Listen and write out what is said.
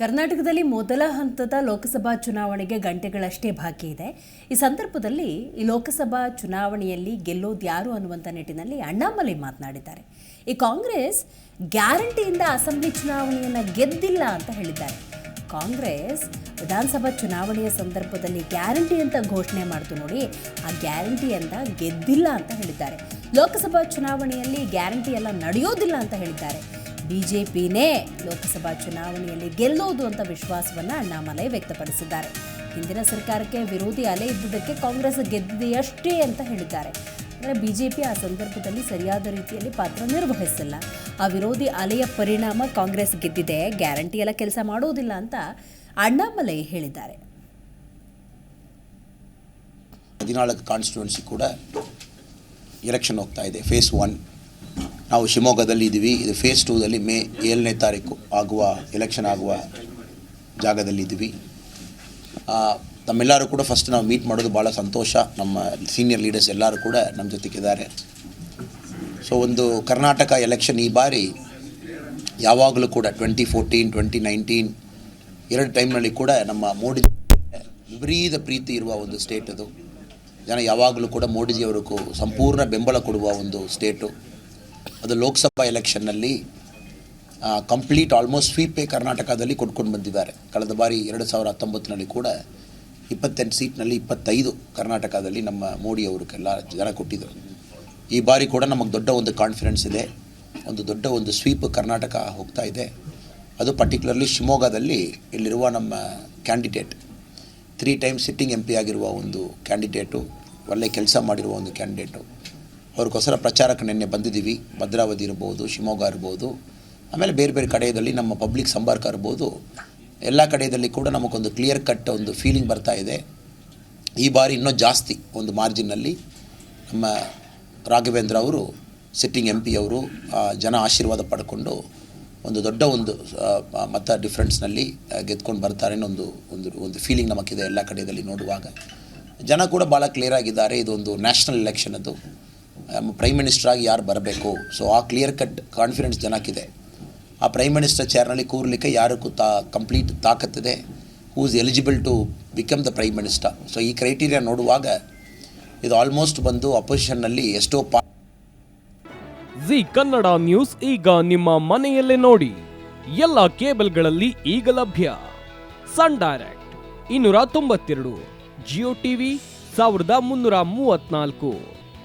ಕರ್ನಾಟಕದಲ್ಲಿ ಮೊದಲ ಹಂತದ ಲೋಕಸಭಾ ಚುನಾವಣೆಗೆ ಗಂಟೆಗಳಷ್ಟೇ ಬಾಕಿ ಇದೆ. ಈ ಸಂದರ್ಭದಲ್ಲಿ ಈ ಲೋಕಸಭಾ ಚುನಾವಣೆಯಲ್ಲಿ ಗೆಲ್ಲೋದು ಯಾರು ಅನ್ನುವಂಥ ನಿಟ್ಟಿನಲ್ಲಿ ಅಣ್ಣಾಮಲೈ ಮಾತನಾಡಿದ್ದಾರೆ. ಈ ಕಾಂಗ್ರೆಸ್ ಗ್ಯಾರಂಟಿಯಿಂದ ಅಸೆಂಬ್ಲಿ ಚುನಾವಣೆಯನ್ನು ಗೆದ್ದಿಲ್ಲ ಅಂತ ಹೇಳಿದ್ದಾರೆ. ಕಾಂಗ್ರೆಸ್ ವಿಧಾನಸಭಾ ಚುನಾವಣೆಯ ಸಂದರ್ಭದಲ್ಲಿ ಗ್ಯಾರಂಟಿ ಅಂತ ಘೋಷಣೆ ಮಾಡ್ತು ನೋಡಿ, ಆ ಗ್ಯಾರಂಟಿ ಅಂತ ಗೆದ್ದಿಲ್ಲ ಅಂತ ಹೇಳಿದ್ದಾರೆ. ಲೋಕಸಭಾ ಚುನಾವಣೆಯಲ್ಲಿ ಗ್ಯಾರಂಟಿ ಎಲ್ಲ ನಡೆಯೋದಿಲ್ಲ ಅಂತ ಹೇಳಿದ್ದಾರೆ. ಬಿಜೆಪಿನೇ ಲೋಕಸಭಾ ಚುನಾವಣೆಯಲ್ಲಿ ಗೆಲ್ಲೋದು ಅಂತ ವಿಶ್ವಾಸವನ್ನು ಅಣ್ಣಾಮಲೈ ವ್ಯಕ್ತಪಡಿಸಿದ್ದಾರೆ. ಹಿಂದಿನ ಸರ್ಕಾರಕ್ಕೆ ವಿರೋಧಿ ಅಲೆ ಇದ್ದುದಕ್ಕೆ ಕಾಂಗ್ರೆಸ್ ಗೆದ್ದಿದೆಯಷ್ಟೇ ಅಂತ ಹೇಳಿದ್ದಾರೆ. ಅಂದರೆ ಬಿಜೆಪಿ ಆ ಸಂದರ್ಭದಲ್ಲಿ ಸರಿಯಾದ ರೀತಿಯಲ್ಲಿ ಪಾತ್ರ ನಿರ್ವಹಿಸಿಲ್ಲ. ಆ ವಿರೋಧಿ ಅಲೆಯ ಪರಿಣಾಮ ಕಾಂಗ್ರೆಸ್ ಗೆದ್ದಿದೆ, ಗ್ಯಾರಂಟಿ ಎಲ್ಲ ಕೆಲಸ ಮಾಡೋದಿಲ್ಲ ಅಂತ ಅಣ್ಣಾಮಲೈ ಹೇಳಿದ್ದಾರೆ. ಹದಿನಾಲ್ಕು ಕಾನ್ಸ್ಟಿಟ್ಯೂನ್ಸಿ ಕೂಡ ಎಲೆಕ್ಷನ್ ಹೋಗ್ತಾ ಇದೆ ಫೇಸ್ ಒನ್ ನಾವು ಶಿವಮೊಗ್ಗದಲ್ಲಿ ಇದ್ದೀವಿ. ಇದು ಫೇಸ್ ಟೂದಲ್ಲಿ ಮೇ ಏಳನೇ ತಾರೀಕು ಆಗುವ ಎಲೆಕ್ಷನ್ ಆಗುವ ಜಾಗದಲ್ಲಿದ್ದೀವಿ ತಮ್ಮೆಲ್ಲರೂ ಕೂಡ ಫಸ್ಟ್ ನಾವು ಮೀಟ್ ಮಾಡೋದು ಭಾಳ ಸಂತೋಷ. ನಮ್ಮ ಸೀನಿಯರ್ ಲೀಡರ್ಸ್ ಎಲ್ಲರೂ ಕೂಡ ನಮ್ಮ ಜೊತೆಗಿದ್ದಾರೆ ಸೊ ಒಂದು ಕರ್ನಾಟಕ ಎಲೆಕ್ಷನ್ ಈ ಬಾರಿ ಯಾವಾಗಲೂ ಕೂಡ ಟ್ವೆಂಟಿ ಫೋರ್ಟೀನ್ ಟ್ವೆಂಟಿ ನೈನ್ಟೀನ್ ಎರಡು ಟೈಮ್ನಲ್ಲಿ ಕೂಡ ನಮ್ಮ ಮೋದಿ ವಿಪರೀತ ಪ್ರೀತಿ ಇರುವ ಒಂದು ಸ್ಟೇಟ್ ಅದು. ಜನ ಯಾವಾಗಲೂ ಕೂಡ ಮೋಡಿಜಿಯವರಿಗೂ ಸಂಪೂರ್ಣ ಬೆಂಬಲ ಕೊಡುವ ಒಂದು ಸ್ಟೇಟು ಅದು ಲೋಕಸಭಾ ಎಲೆಕ್ಷನ್ನಲ್ಲಿ ಕಂಪ್ಲೀಟ್ ಆಲ್ಮೋಸ್ಟ್ ಸ್ವೀಪೇ ಕರ್ನಾಟಕದಲ್ಲಿ ಕೊಟ್ಕೊಂಡು ಬಂದಿದ್ದಾರೆ. ಕಳೆದ ಬಾರಿ ಎರಡು ಸಾವಿರ ಹತ್ತೊಂಬತ್ತರಲ್ಲಿ ಕೂಡ ಇಪ್ಪತ್ತೆಂಟು ಸೀಟ್ನಲ್ಲಿ ಇಪ್ಪತ್ತೈದು ಕರ್ನಾಟಕದಲ್ಲಿ ನಮ್ಮ ಮೋಡಿಯವರಿಗೆಲ್ಲ ಜನ ಕೊಟ್ಟಿದ್ದರು. ಈ ಬಾರಿ ಕೂಡ ನಮಗೆ ದೊಡ್ಡ ಒಂದು ಕಾನ್ಫಿಡೆನ್ಸ್ ಇದೆ. ಒಂದು ದೊಡ್ಡ ಒಂದು ಸ್ವೀಪ್ ಕರ್ನಾಟಕ ಹೋಗ್ತಾ ಇದೆ. ಅದು ಪರ್ಟಿಕ್ಯುಲರ್ಲಿ ಶಿವಮೊಗ್ಗದಲ್ಲಿ ಇಲ್ಲಿರುವ ನಮ್ಮ candidate, three time sitting M P ಆಗಿರುವ ಒಂದು ಕ್ಯಾಂಡಿಡೇಟು, ಒಳ್ಳೆ ಕೆಲಸ ಮಾಡಿರುವ ಒಂದು ಕ್ಯಾಂಡಿಡೇಟು. ಅವ್ರಿಗೋಸ್ಕರ ಪ್ರಚಾರಕ್ಕೆ ನಿನ್ನೆ ಬಂದಿದ್ದೀವಿ. ಭದ್ರಾವತಿ ಇರ್ಬೋದು, ಶಿವಮೊಗ್ಗ ಇರ್ಬೋದು, ಆಮೇಲೆ ಬೇರೆ ಬೇರೆ ಕಡೆಯಲ್ಲಿ ನಮ್ಮ ಪಬ್ಲಿಕ್ ಸಂಪರ್ಕ ಇರ್ಬೋದು. ಎಲ್ಲ ಕಡೆಯಲ್ಲಿ ಕೂಡ ನಮಗೊಂದು ಕ್ಲಿಯರ್ ಕಟ್ ಒಂದು ಫೀಲಿಂಗ್ ಬರ್ತಾ ಇದೆ. ಈ ಬಾರಿ ಇನ್ನೂ ಜಾಸ್ತಿ ಒಂದು ಮಾರ್ಜಿನ್ನಲ್ಲಿ ನಮ್ಮ ರಾಘವೇಂದ್ರ ಅವರು ಸಿಟ್ಟಿಂಗ್ ಎಂ ಪಿ ಅವರು ಜನ ಆಶೀರ್ವಾದ ಪಡ್ಕೊಂಡು ಒಂದು ದೊಡ್ಡ ಒಂದು ಮತ ಡಿಫ್ರೆನ್ಸ್ನಲ್ಲಿ ಗೆದ್ಕೊಂಡು ಬರ್ತಾರೆ ಅನ್ನೋ ಒಂದು ಒಂದು ಫೀಲಿಂಗ್ ನಮಗಿದೆ ಎಲ್ಲ ಕಡೆಯಲ್ಲಿ ನೋಡುವಾಗ. ಜನ ಕೂಡ ಭಾಳ ಕ್ಲಿಯರ್ ಆಗಿದ್ದಾರೆ. ಇದೊಂದು ನ್ಯಾಷನಲ್ ಎಲೆಕ್ಷನ್ ಅದು. ಪ್ರೈಮ್ ಮಿನಿಸ್ಟರ್ ಆಗಿ ಯಾರು ಬರಬೇಕು? ಸೊ ಆ ಕ್ಲಿಯರ್ ಕಟ್ ಕಾನ್ಫಿಡೆನ್ಸ್ ಜನಕ್ಕಿದೆ. ಆ ಪ್ರೈಮ್ ಮಿನಿಸ್ಟರ್ ಚೇರ್ನಲ್ಲಿ ಕೂರಲಿಕ್ಕೆ ಯಾರಿಗೂ ತಾ complete ತಾಕತ್ತಿದೆ? Who is eligible to become the prime minister so ಈ ಕ್ರೈಟೀರಿಯಾ ನೋಡುವಾಗ ಇದು ಆಲ್ಮೋಸ್ಟ್ ಬಂದು ಅಪೋಸಿಷನ್ನಲ್ಲಿ ಎಷ್ಟೋ ಪಾ ಜಿ ಕನ್ನಡ ನ್ಯೂಸ್ ಈಗ ನಿಮ್ಮ ಮನೆಯಲ್ಲೇ ನೋಡಿ. ಎಲ್ಲ ಕೇಬಲ್ಗಳಲ್ಲಿ ಈಗ ಲಭ್ಯ. ಸನ್ ಡೈರೆಕ್ಟ್, ಇನ್ನೂರ ತೊಂಬತ್ತೆರಡು, ಜಿಯೋ ಟಿವಿ, ಸಾವಿರದ ಮುನ್ನೂರ ಮೂವತ್ನಾಲ್ಕು